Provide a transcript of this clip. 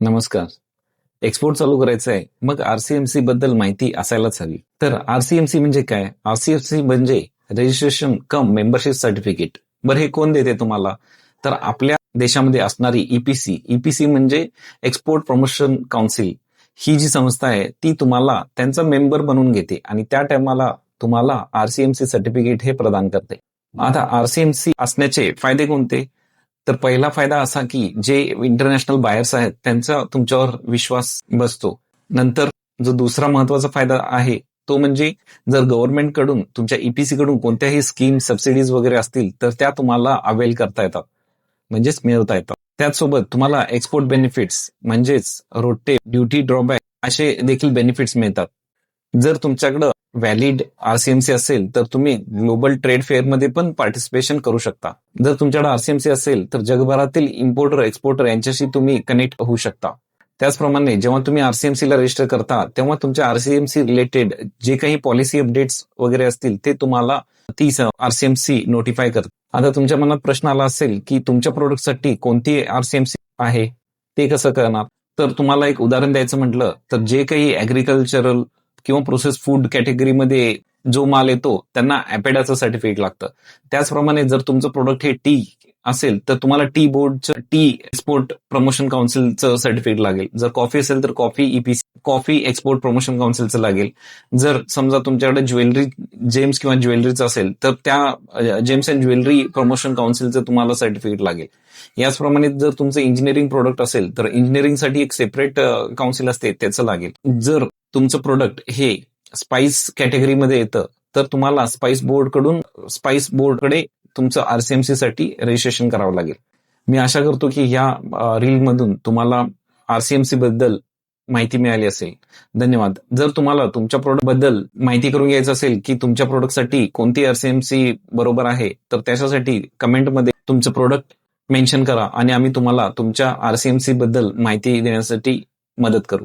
नमस्कार. एक्सपोर्ट चालू करायचं आहे मग आरसीएमसी बद्दल माहिती असायलाच हवी. तर आरसीएमसी म्हणजे काय? आरसीएमसी म्हणजे रजिस्ट्रेशन कम मेंबरशिप सर्टिफिकेट बरं हे कोण देते तुम्हाला? तर आपल्या देशामध्ये असणारी ईपीसी ईपीसी म्हणजे एक्सपोर्ट प्रमोशन काउन्सिल ही जी संस्था आहे ती तुम्हाला त्यांचा मेंबर बनवून घेते आणि त्या टायमाला तुम्हाला आरसीएमसी सर्टिफिकेट हे प्रदान करते. आता आरसीएमसी असण्याचे फायदे कोणते? तर पहिला फायदा असा की जे इंटरनॅशनल बायर्स आहेत त्यांचा तुमच्यावर विश्वास बसतो. नंतर जो दुसरा महत्त्वाचा फायदा आहे तो म्हणजे जर गव्हर्नमेंटकडून तुमच्या ईपीसी कडून कोणत्याही स्कीम सबसिडीज वगैरे असतील तर त्या तुम्हाला अवेल करता येतात. म्हणजेच मिळवता येतात. त्याचसोबत तुम्हाला एक्सपोर्ट बेनिफिट्स म्हणजेच रोटे ड्युटी ड्रॉबॅक असे देखील बेनिफिट्स मिळतात. जर तुमच्याकडं व्हॅलिड आरसीएमसी असेल तर तुम्ही ग्लोबल ट्रेड फेअरमध्ये पण पार्टिसिपेशन करू शकता. जर तुमच्याकडे आरसीएमसी असेल तर जगभरातील इम्पोर्टर एक्सपोर्टर यांच्याशी तुम्ही कनेक्ट होऊ शकता. त्याचप्रमाणे जेव्हा तुम्ही आरसीएमसी ला रजिस्टर करता तेव्हा तुमच्या आरसीएमसी रिलेटेड जे काही पॉलिसी अपडेट्स वगैरे असतील ते तुम्हाला ती आरसीएमसी नोटिफाय करते आता तुमच्या मनात प्रश्न आला असेल की तुमच्या प्रोडक्टसाठी कोणती आरसीएमसी आहे? ते कसं करणार? तर तुम्हाला एक उदाहरण द्यायचं म्हटलं तर जे काही ऍग्रिकल्चरल किंवा प्रोसेस फूड कॅटेगरीमध्ये जो माल येतो त्यांना ऍपेडाचं सर्टिफिकेट लागतं. त्याचप्रमाणे जर तुमचं प्रोडक्ट हे टी असेल तर तुम्हाला टी बोर्डचं टी एक्सपोर्ट प्रमोशन काउन्सिलचं सर्टिफिकेट लागेल. जर कॉफी असेल तर coffee EPC coffee export promotion काउन्सिलचं लागेल. जर समजा तुमच्याकडे ज्वेलरी जेम्स किंवा ज्वेलरीचं असेल तर त्या जेम्स अँड ज्वेलरी प्रमोशन काउन्सिलचं तुम्हाला सर्टिफिकेट लागेल. याचप्रमाणे जर तुमचं इंजिनिअरिंग प्रोडक्ट असेल तर इंजिनिअरिंगसाठी एक सेपरेट काउन्सिल असते त्याचं लागेल. जर तुमचं प्रोडक्ट हे स्पाइस कॅटेगरीमध्ये येतं तर तुम्हाला स्पाइस बोर्डकडून स्पाइस बोर्डकडे तुमचं आरसीएमसी साठी रजिस्ट्रेशन करावं लागेल. मी आशा करतो की या रील मधून तुम्हाला आरसीएमसी बद्दल माहिती मिळाली असेल. धन्यवाद. जर तुम्हाला तुमच्या प्रोडक्टबद्दल माहिती करून घ्यायचं असेल की तुमच्या प्रोडक्टसाठी कोणती आरसीएमसी बरोबर आहे तर त्याच्यासाठी कमेंटमध्ये तुमचं प्रोडक्ट मेन्शन करा आणि आम्ही तुम्हाला तुमच्या आरसीएमसी बद्दल माहिती देण्यासाठी मदत करू.